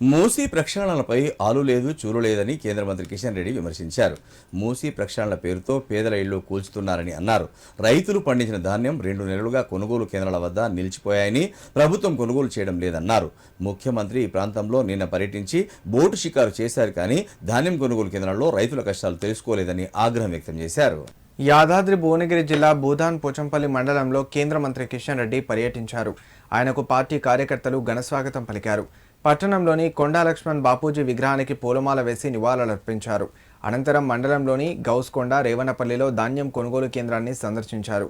మూసీ ప్రక్షాళనలపై ఆలు లేదు చూరు లేదని కేంద్ర మంత్రి కిషన్ రెడ్డి విమర్శించారు. మూసీ ప్రక్షాళన పేరుతో పేదల ఇళ్ళు కూల్చుతున్నారని అన్నారు. రైతులు పండించిన ధాన్యం రెండు నెలలుగా కొనుగోలు కేంద్రాల వద్ద నిలిచిపోయాయని ప్రభుత్వం కొనుగోలు చేయడం లేదన్నారు. ముఖ్యమంత్రి ఈ ప్రాంతంలో నిన్న పర్యటించి బోటు షికారు చేశారు కానీ ధాన్యం కొనుగోలు కేంద్రాల్లో రైతుల కష్టాలు తెలుసుకోలేదని ఆగ్రహం వ్యక్తం చేశారు. యాదాద్రి భువనగిరి జిల్లా భూదాన్ పోచంపల్లి మండలంలో కేంద్ర మంత్రి కిషన్ రెడ్డి పర్యటించారు. ఆయనకు పార్టీ కార్యకర్తలు ఘనస్వాగతం పలికారు. పట్టణంలోని కొండా లక్ష్మణ్ బాపూజీ విగ్రహానికి పూలమాల వేసి నివాళులర్పించారు. అనంతరం మండలంలోని గౌస్కొండ రేవనపల్లిలో ధాన్యం కొనుగోలు కేంద్రాన్ని సందర్శించారు.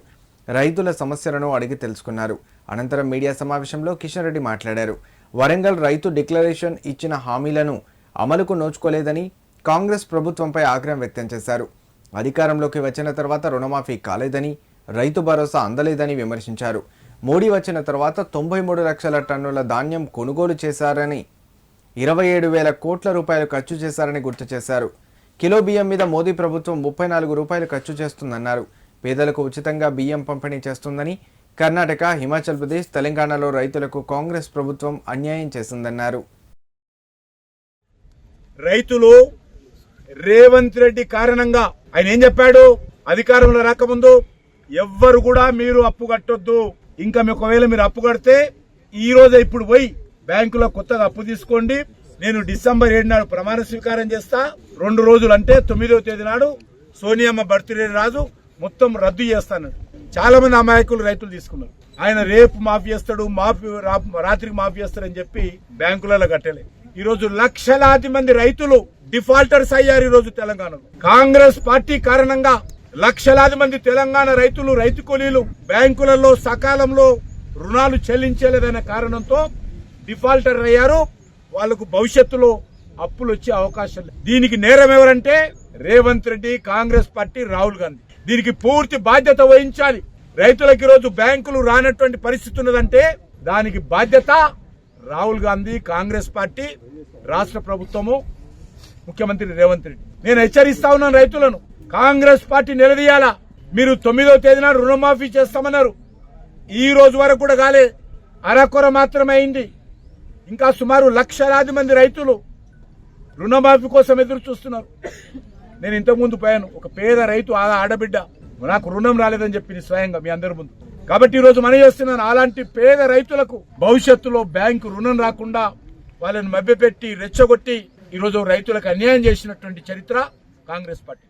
రైతుల సమస్యలను అడిగి తెలుసుకున్నారు. అనంతరం మీడియా సమావేశంలో కిషన్ రెడ్డి మాట్లాడారు. వరంగల్ రైతు డిక్లరేషన్ ఇచ్చిన హామీలను అమలుకు నోచుకోలేదని కాంగ్రెస్ ప్రభుత్వంపై ఆగ్రహం వ్యక్తం చేశారు. అధికారంలోకి వచ్చిన తర్వాత రుణమాఫీ కాలేదని రైతు భరోసా అందలేదని విమర్శించారు. మోడీ వచ్చిన తర్వాత తొంభై మూడు లక్షల టన్నుల ధాన్యం కొనుగోలు చేశారని ఇరవై ఏడు వేల కోట్ల రూపాయలు ఖర్చు చేశారని గుర్తు చేశారు. కిలో బియ్యం మీద మోదీ ప్రభుత్వం ముప్పై నాలుగు రూపాయలు ఖర్చు చేస్తుందన్నారు. పేదలకు ఉచితంగా బియ్యం పంపిణీ చేస్తుందని కర్ణాటక హిమాచల్ ప్రదేశ్ తెలంగాణలో రైతులకు కాంగ్రెస్ ప్రభుత్వం అన్యాయం చేసిందన్నారు. రైతులు రేవంత్ రెడ్డి కారణంగా ఆయన ఏం చెప్పాడు? అధికారంలో రాకముందు ఎవ్వరు కూడా మీరు అప్పు కట్టొద్దు. ఇంకా మీ ఒకవేళ మీరు అప్పు కడితే ఈ రోజే ఇప్పుడు పోయి బ్యాంకులో కొత్తగా అప్పు తీసుకోండి. నేను డిసెంబర్ ఏడు నాడు ప్రమాణ స్వీకారం చేస్తా. రెండు రోజులు అంటే తొమ్మిదవ తేదీ నాడు సోనియమ్మ బర్త్డే రాజు మొత్తం రద్దు చేస్తాను. చాలా మంది అమాయకులు రైతులు తీసుకున్నారు. ఆయన రేపు మాఫీ చేస్తాడు మాఫీ రా- రాత్రికి మాఫీ చేస్తాడని చెప్పి బ్యాంకులలో కట్టలే. ఈ రోజు లక్షలాది మంది రైతులు డిఫాల్టర్స్ అయ్యారు ఈ రోజు తెలంగాణలో. కాంగ్రెస్ పార్టీ కారణంగా లక్షలాది మంది తెలంగాణ రైతులు రైతు కూలీలు బ్యాంకులలో సకాలంలో రుణాలు చెల్లించలేదనే కారణంతో డిఫాల్టర్ అయ్యారు. వాళ్ళకు భవిష్యత్తులో అప్పులు వచ్చే అవకాశం లేదు దీనికి నేరం ఎవరంటే రేవంత్ రెడ్డి కాంగ్రెస్ పార్టీ రాహుల్ గాంధీ. దీనికి పూర్తి బాధ్యత వహించాలి. రైతులకు ఈరోజు బ్యాంకులు రానటువంటి పరిస్థితి ఉన్నదంటే దానికి బాధ్యత రాహుల్ గాంధీ కాంగ్రెస్ పార్టీ రాష్ట్ర ప్రభుత్వము ముఖ్యమంత్రి రేవంత్ రెడ్డి. నేను హెచ్చరిస్తా ఉన్నాను రైతులను. కాంగ్రెస్ పార్టీ నిలదీయాలా. మీరు తొమ్మిదో తేదీన రుణమాఫీ చేస్తామన్నారు. ఈ రోజు వరకు కూడా కాలే. అరకొర మాత్రమే అయింది. ఇంకా సుమారు లక్షలాది మంది రైతులు రుణమాఫీ కోసం ఎదురు చూస్తున్నారు. నేను ఇంతకుముందు పోయాను. ఒక పేద రైతు ఆడబిడ్డ. నాకు రుణం రాలేదని చెప్పింది స్వయంగా మీ అందరి ముందు. కాబట్టి ఈరోజు మనం చేస్తున్నాను అలాంటి పేద రైతులకు భవిష్యత్తులో బ్యాంకు రుణం రాకుండా వాళ్ళని మభ్యపెట్టి రెచ్చగొట్టి ఈరోజు రైతులకు అన్యాయం చేసినటువంటి చరిత్ర కాంగ్రెస్ పార్టీ.